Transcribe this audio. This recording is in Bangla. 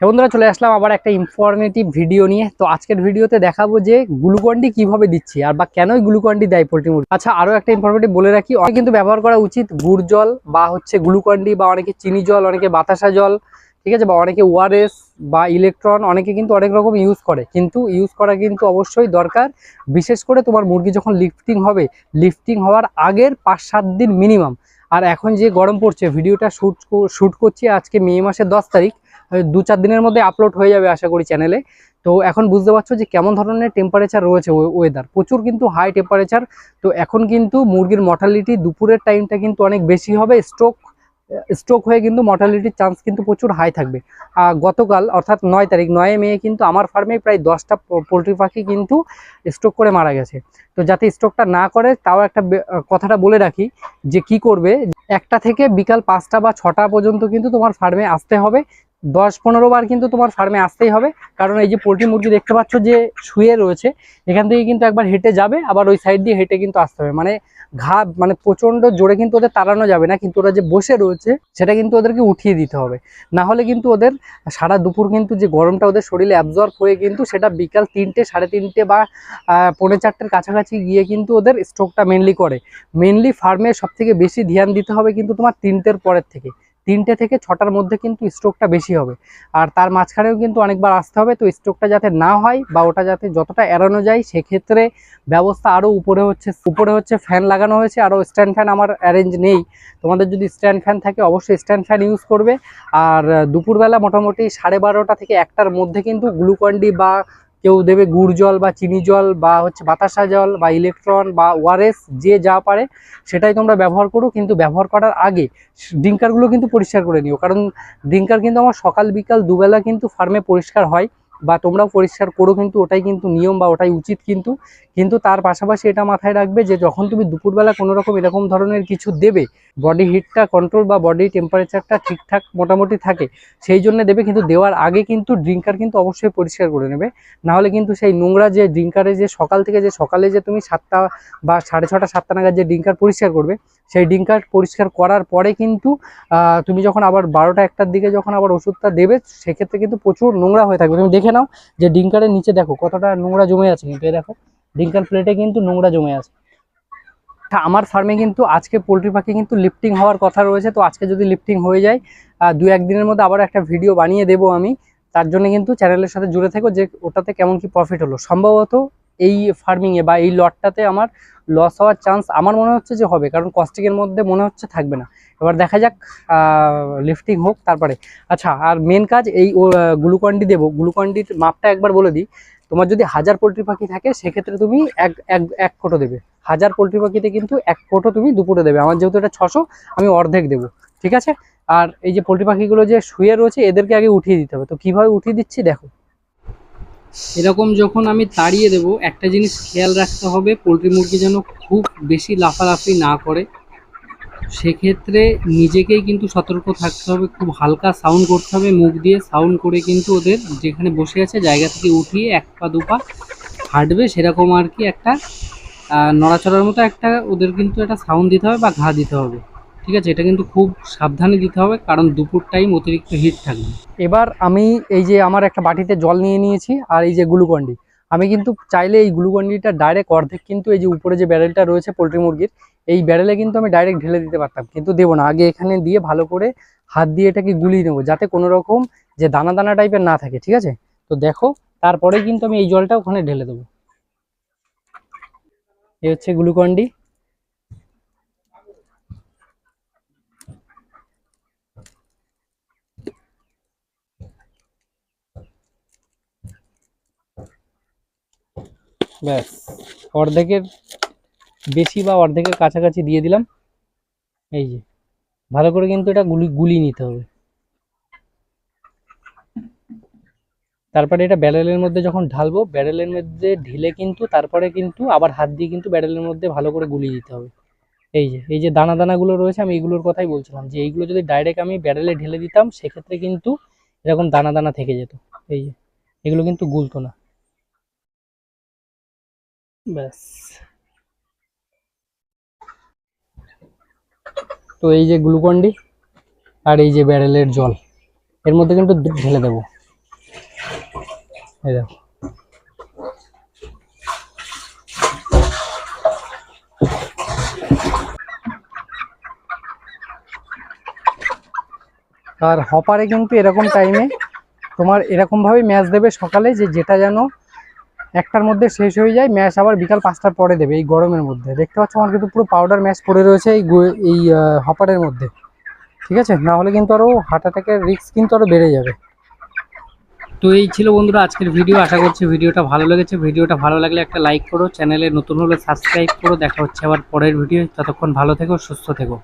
বন্ধুরা, চলে আসলাম আবার একটা ইনফরমেটিভ ভিডিও নিয়ে। তো আজকের ভিডিওতে দেখাবো যে গ্লুকন্ডি কীভাবে দিচ্ছি আর বা কেনই গ্লুকন্ডি দেয় পোলট্রি মুরগি। আচ্ছা আরও একটা ইনফরমেটিভ বলে রাখি, অনেক কিন্তু ব্যবহার করা উচিত গুড় জল বা হচ্ছে গ্লুকন্ডি বা অনেকে চিনি জল, অনেকে বাতাসা জল, ঠিক আছে? বা অনেকে ওআরএস বা ইলেকট্রন অনেকে কিন্তু অনেক রকম ইউজ করে। কিন্তু ইউজ করা কিন্তু অবশ্যই দরকার, বিশেষ করে তোমার মুরগি যখন লিফটিং হবে লিফটিং হওয়ার আগের পাঁচ সাত দিন মিনিমাম আর এখন যে গরম পড়ছে ভিডিওটা শ্যুট শ্যুট করছি আজকে মে মাসের দশ তারিখ দু চার দিনের মধ্যে আপলোড হয়ে যাবে আশা করি চ্যানেলে তো এখন বুঝতে পারছ যে কেমন ধরনের টেম্পারেচার রয়েছে ওয়েদার প্রচুর কিন্তু হাই টেম্পারেচার তো এখন কিন্তু মুরগির মর্টালিটি দুপুরের টাইমটা কিন্তু অনেক বেশি হবে। স্ট্রোক স্ট্রোক হয়ে কিন্তু মর্টালিটির চান্স কিন্তু প্রচুর হাই থাকবে। আহ, গতকাল অর্থাৎ নয় তারিখ নয় মে কিন্তু আমার ফার্মে প্রায় দশটা পোলট্রি পাখি কিন্তু স্ট্রোক করে মারা গেছে। তো যাতে স্ট্রোকটা না করে তাও একটা কথাটা বলে রাখি যে কি করবে? একটা থেকে বিকাল পাঁচটা বা ছটা পর্যন্ত কিন্তু তোমার ফার্মে আসতে হবে। দশ পনেরো বার কিন্তু তোমার ফার্মে আসতেই হবে। কারণ এই যে পোলট্রি মুরগি দেখতে পাচ্ছ যে শুয়ে রয়েছে, এখান থেকে কিন্তু একবার হেঁটে যাবে, আবার ওই সাইড দিয়ে হেঁটে কিন্তু আসতে হবে। মানে ঘা মানে প্রচণ্ড জোরে কিন্তু ওদের তাড়ানো যাবে না, কিন্তু ওরা যে বসে রয়েছে, সেটা কিন্তু ওদেরকে উঠিয়ে দিতে হবে। না হলে কিন্তু ওদের সারা দুপুর কিন্তু যে গরমটা ওদের শরীরে অ্যাবজর্ব হয়ে কিন্তু সেটা বিকাল তিনটে, সাড়ে তিনটে বা পৌনে চারটের কাছাকাছি গিয়ে কিন্তু ওদের স্ট্রোকটা মেনলি করে। মেনলি ফার্মে সব থেকে বেশি ধ্যান দিতে হবে কিন্তু তোমার তিনটের পরের থেকে। তিনটে থেকে ছটার মধ্যে কিন্তু স্ট্রোকটা বেশি হবে। আর তার মাঝখানেও কিন্তু অনেকবার আসতে হবে, তো স্ট্রোকটা যাতে না হয় বা ওটা যাতে যতটা এড়ানো যায়, সেক্ষেত্রে ব্যবস্থা আরও উপরে হচ্ছে উপরে হচ্ছে ফ্যান লাগানো হয়েছে। আরও স্ট্যান্ড ফ্যান আমার অ্যারেঞ্জ নেই। তোমাদের যদি স্ট্যান্ড ফ্যান থাকে, অবশ্যই স্ট্যান্ড ফ্যান ইউজ করবে। আর দুপুরবেলা মোটামুটি সাড়ে বারোটা থেকে একটার মধ্যে কিন্তু গ্লুকন্ডি বা কেউ দেবে গুড় জল বা চিনি জল বা হচ্ছে বাতাসা জল বা ইলেকট্রন বা ওয়ারেস যে যা পারে, সেটাই তোমরা ব্যবহার করো, কিন্তু ব্যবহার করার আগে ড্রিঙ্কারগুলো কিন্তু পরিষ্কার করে নিও। কারণ ড্রিঙ্কার কিন্তু আমার সকাল, বিকাল, দুবেলা কিন্তু ফার্মে পরিষ্কার হয়। বা তোমরাও পরিষ্কার করো কিন্তু, ওটাই কিন্তু নিয়ম বা ওটাই উচিত কিন্তু। কিন্তু তার পাশাপাশি এটা মাথায় রাখবে যে যখন তুমি দুপুরবেলা কোনো রকম এরকম ধরনের কিছু দেবে বডি হিটটা কন্ট্রোল বা বডি টেম্পারেচারটা ঠিকঠাক মোটামুটি থাকে, সেই জন্য দেবে কিন্তু দেওয়ার আগে কিন্তু ড্রিঙ্কার কিন্তু অবশ্যই পরিষ্কার করে নেবে। নাহলে কিন্তু সেই নোংরা যে ড্রিঙ্কারে যে সকাল থেকে যে সকালে যে তুমি সাতটা বা সাড়ে ছটা, সাতটা নাগাদ যে ড্রিঙ্কার পরিষ্কার করবে, সেই ড্রিঙ্কার পরিষ্কার করার পরে কিন্তু তুমি যখন আবার বারোটা, একটার দিকে যখন আবার ওষুধটা দেবে, সেক্ষেত্রে কিন্তু প্রচুর নোংরা হয়ে থাকবে। তুমি দেখে নাও যে ডিঙ্কারের নিচে দেখো কতটা নোংরা জমে আছে কিন্তু দেখো, ডিঙ্কার প্লেটে কিন্তু নোংরা জমে আছে। আমার ফার্মে কিন্তু আজকে পোলট্রি পাখি কিন্তু লিফটিং হওয়ার কথা রয়েছে, তো আজকে যদি লিফটিং হয়ে যায় দু একদিনের মধ্যে আবার একটা ভিডিও বানিয়ে দেবো আমি। তার জন্য কিন্তু চ্যানেলের সাথে জুড়ে থেকো, যে ওটাতে কেমন কি প্রফিট হলো। সম্ভবত এই ফার্মিংয়ে বা এই লটটাতে আমার লস হওয়ার চান্স আমার মনে হচ্ছে যে হবে, কারণ কস্টিকের মধ্যে মনে হচ্ছে থাকবে না। এবার দেখা যাক লিফটিং হোক তারপরে। আচ্ছা আর মেন কাজ এই গ্লুকন্ডি দেবো। গ্লুকন্ডির মাপটা একবার বলে দিই। তোমার যদি হাজার পোলট্রি পাখি থাকে, সেক্ষেত্রে তুমি এক এক এক ফোটো দেবে। হাজার পোলট্রি পাখিতে কিন্তু এক ফোটো তুমি দুপুরে দেবে। আমার যেহেতু এটা ছশো, আমি অর্ধেক দেবো। ঠিক আছে? আর এই যে পোলট্রি পাখিগুলো যে শুয়ে রয়েছে, এদেরকে আগে উঠিয়ে দিতে হবে। তো কীভাবে উঠিয়ে দিচ্ছি, দেখো। এরকম যখন আমি তাড়িয়ে দেব, একটা জিনিস খেয়াল রাখতে হবে, পোলট্রি মুরগি যেন খুব বেশি লাফালাফি না করে। সেক্ষেত্রে নিজেকেই কিন্তু সতর্ক থাকতে হবে, খুব হালকা সাউন্ড করতে হবে, মুখ দিয়ে সাউন্ড করে কিন্তু ওদের যেখানে বসে আছে, জায়গা থেকে উঠিয়ে এক পা, দু পা হাঁটবে, সেরকম আর কি একটা নড়াচড়ার মতো একটা ওদের কিন্তু একটা সাউন্ড দিতে হবে বা ঘা দিতে হবে। ঠিক আছে? এটা কিন্তু খুব সাবধানে দিতে হবে, কারণ দুপুর টাইম অতিরিক্ত হিট থাকবে। এবার আমি এই যে আমার একটা বাটিতে জল নিয়ে নিয়েছি, আর এই যে গ্লুকন্ডি। আমি কিন্তু চাইলে এই গ্লুকন্ডিটা ডাইরেক্ট অর্ধেক কিন্তু এই যে উপরে যে ব্যারেলটা রয়েছে পোলট্রি মুরগির, এই ব্যারেলে কিন্তু আমি ডাইরেক্ট ঢেলে দিতে পারতাম। কিন্তু দেবো না। আগে এখানে দিয়ে ভালো করে হাত দিয়ে এটাকে গুলিয়ে নেব, যাতে কোনো রকম যে দানা দানা টাইপের না থাকে, ঠিক আছে? তো দেখো, তারপরে কিন্তু আমি এই জলটা ওখানে ঢেলে দেবো। এই হচ্ছে গ্লুকন্ডি। ব্যাস, অর্ধেকের বেশি বা অর্ধেকের কাছাকাছি দিয়ে দিলাম। এই যে, ভালো করে কিন্তু এটা গুলি, গুলিয়ে নিতে হবে। তারপরে এটা ব্যারেলের মধ্যে যখন ঢালবো, ব্যারেলের মধ্যে ঢেলে কিন্তু, তারপরে কিন্তু আবার হাত দিয়ে কিন্তু ব্যারেলের মধ্যে ভালো করে গুলিয়ে দিতে হবে। এই যে এই যে দানা দানাগুলো রয়েছে, আমি এইগুলোর কথাই বলছিলাম যে, এইগুলো যদি ডাইরেক্ট আমি ব্যারেলে ঢেলে দিতাম, সেক্ষেত্রে কিন্তু এরকম দানা দানা থেকে যেত। এই যে, এগুলো কিন্তু গুলতো না। ব্যাস। তো এই যে গ্লুকন্ডি আর এই যে ব্যারেলের জল, এর মধ্যে কিন্তু ঢেলে দেবো। এই দেখো। আর হপারে কিন্তু এরকম টাইমে তোমার এরকম ভাবে ম্যাচ দেবে সকালে যে যেটা যেন একটার মধ্যে শেষ হয়ে যায়, ম্যাচ আবার বিকাল পাঁচটার পরে দেবে এই গরমের মধ্যে। দেখতে পাচ্ছ আমার কিন্তু পুরো পাউডার ম্যাচ পড়ে রয়েছে এই এই হপারের মধ্যে। ঠিক আছে? না হলে কিন্তু আরও হার্ট অ্যাটাকের রিস্ক কিন্তু আরও বেড়ে যাবে। তো এই ছিল বন্ধুরা আজকের ভিডিও আশা করছি ভিডিওটা ভালো লেগেছে। ভিডিওটা ভালো লাগলে একটা লাইক করো চ্যানেলে নতুন হলে সাবস্ক্রাইব করো। দেখা হচ্ছে আবার পরের ভিডিও ততক্ষণ ভালো থেকো, সুস্থ থেকো।